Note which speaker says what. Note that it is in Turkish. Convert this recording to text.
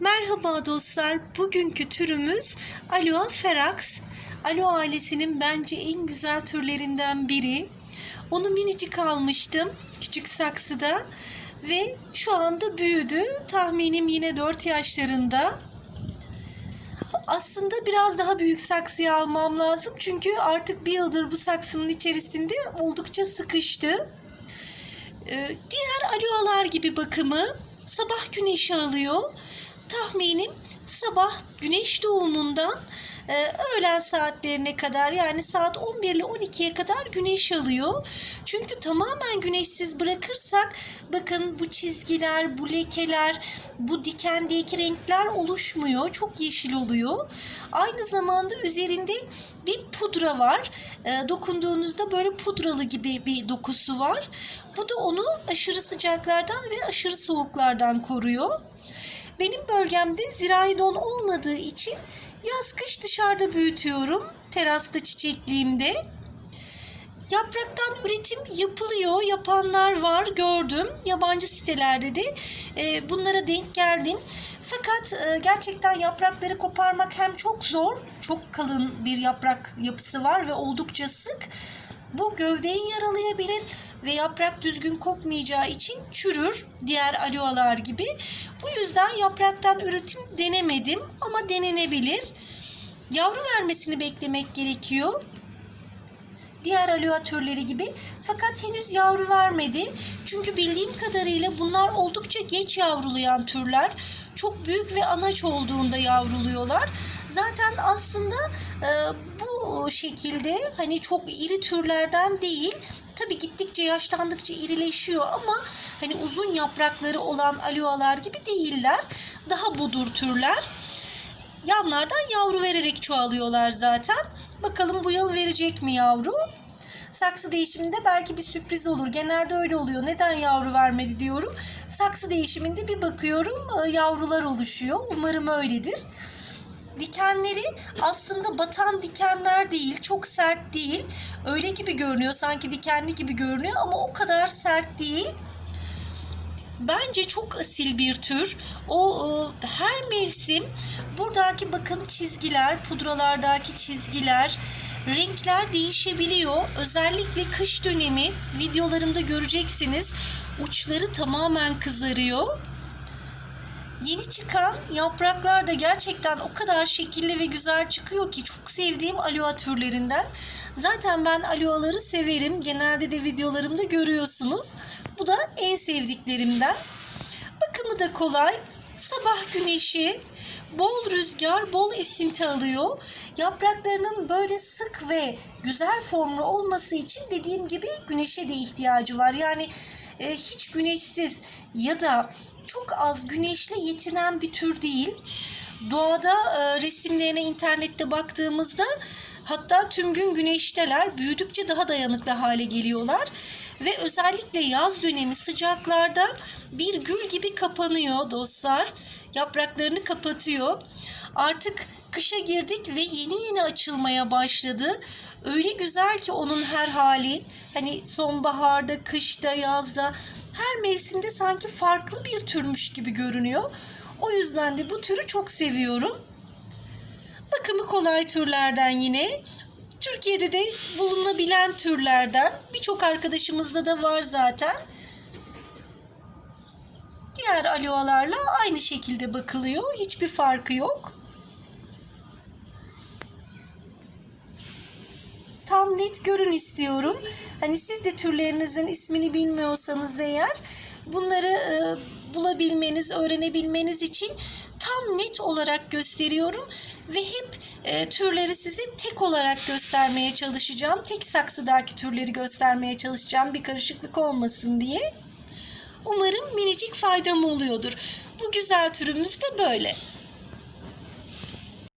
Speaker 1: Merhaba dostlar. Bugünkü türümüz Aloe ferax. Aloe ailesinin bence en güzel türlerinden biri. Onu minicik almıştım küçük saksıda ve şu anda büyüdü. Tahminim yine 4 yaşlarında. Aslında biraz daha büyük saksıya almam lazım çünkü artık bir yıldır bu saksının içerisinde oldukça sıkıştı. Ee, diğer aloalar gibi bakımı sabah güneşi alıyor. Tahminim sabah güneş doğumundan e, öğlen saatlerine kadar yani saat 11 ile 12'ye kadar güneş alıyor. Çünkü tamamen güneşsiz bırakırsak bakın bu çizgiler, bu lekeler, bu dikendeki renkler oluşmuyor. Çok yeşil oluyor. Aynı zamanda üzerinde bir pudra var. E, dokunduğunuzda böyle pudralı gibi bir dokusu var. Bu da onu aşırı sıcaklardan ve aşırı soğuklardan koruyor. Benim bölgemde zirai don olmadığı için yaz kış dışarıda büyütüyorum. Terasta çiçekliğimde. Yapraktan üretim yapılıyor. Yapanlar var gördüm. Yabancı sitelerde de e, bunlara denk geldim. Fakat e, gerçekten yaprakları koparmak hem çok zor, çok kalın bir yaprak yapısı var ve oldukça sık. Bu gövdeyi yaralayabilir ve yaprak düzgün kopmayacağı için çürür diğer aloalar gibi. Bu yüzden yapraktan üretim denemedim ama denenebilir. Yavru vermesini beklemek gerekiyor diğer aloe türleri gibi fakat henüz yavru vermedi. Çünkü bildiğim kadarıyla bunlar oldukça geç yavrulayan türler. Çok büyük ve anaç olduğunda yavruluyorlar. Zaten aslında e, bu şekilde hani çok iri türlerden değil. Tabi gittikçe yaşlandıkça irileşiyor ama hani uzun yaprakları olan aloalar gibi değiller. Daha budur türler. Yanlardan yavru vererek çoğalıyorlar zaten. Bakalım bu yıl verecek mi yavru? Saksı değişiminde belki bir sürpriz olur. Genelde öyle oluyor. Neden yavru vermedi diyorum. Saksı değişiminde bir bakıyorum e, yavrular oluşuyor. Umarım öyledir. Dikenleri aslında batan dikenler değil, çok sert değil. Öyle gibi görünüyor, sanki dikenli gibi görünüyor ama o kadar sert değil. Bence çok asil bir tür. O e, her mevsim buradaki bakın çizgiler, pudralardaki çizgiler, renkler değişebiliyor. Özellikle kış dönemi videolarımda göreceksiniz. Uçları tamamen kızarıyor. Yeni çıkan yapraklar da gerçekten o kadar şekilli ve güzel çıkıyor ki çok sevdiğim aloe türlerinden. Zaten ben aloe'ları severim. Genelde de videolarımda görüyorsunuz. Bu da en sevdiklerimden. Bakımı da kolay. Sabah güneşi, bol rüzgar, bol esinti alıyor. Yapraklarının böyle sık ve güzel formlu olması için dediğim gibi güneşe de ihtiyacı var. Yani e, hiç güneşsiz ya da çok az güneşle yetinen bir tür değil. Doğada e, resimlerine internette baktığımızda hatta tüm gün güneşteler. Büyüdükçe daha dayanıklı hale geliyorlar ve özellikle yaz dönemi sıcaklarda bir gül gibi kapanıyor dostlar. Yapraklarını kapatıyor. Artık kışa girdik ve yeni yeni açılmaya başladı. Öyle güzel ki onun her hali. Hani sonbaharda, kışta, yazda her mevsimde sanki farklı bir türmüş gibi görünüyor. O yüzden de bu türü çok seviyorum. Bakımı kolay türlerden yine. Türkiye'de de bulunabilen türlerden. Birçok arkadaşımızda da var zaten. Diğer aloalarla aynı şekilde bakılıyor. Hiçbir farkı yok. Tam net görün istiyorum. Hani siz de türlerinizin ismini bilmiyorsanız eğer bunları e, bulabilmeniz, öğrenebilmeniz için tam net olarak gösteriyorum ve hep e, türleri size tek olarak göstermeye çalışacağım. Tek saksıdaki türleri göstermeye çalışacağım bir karışıklık olmasın diye. Umarım minicik faydam oluyordur. Bu güzel türümüz de böyle.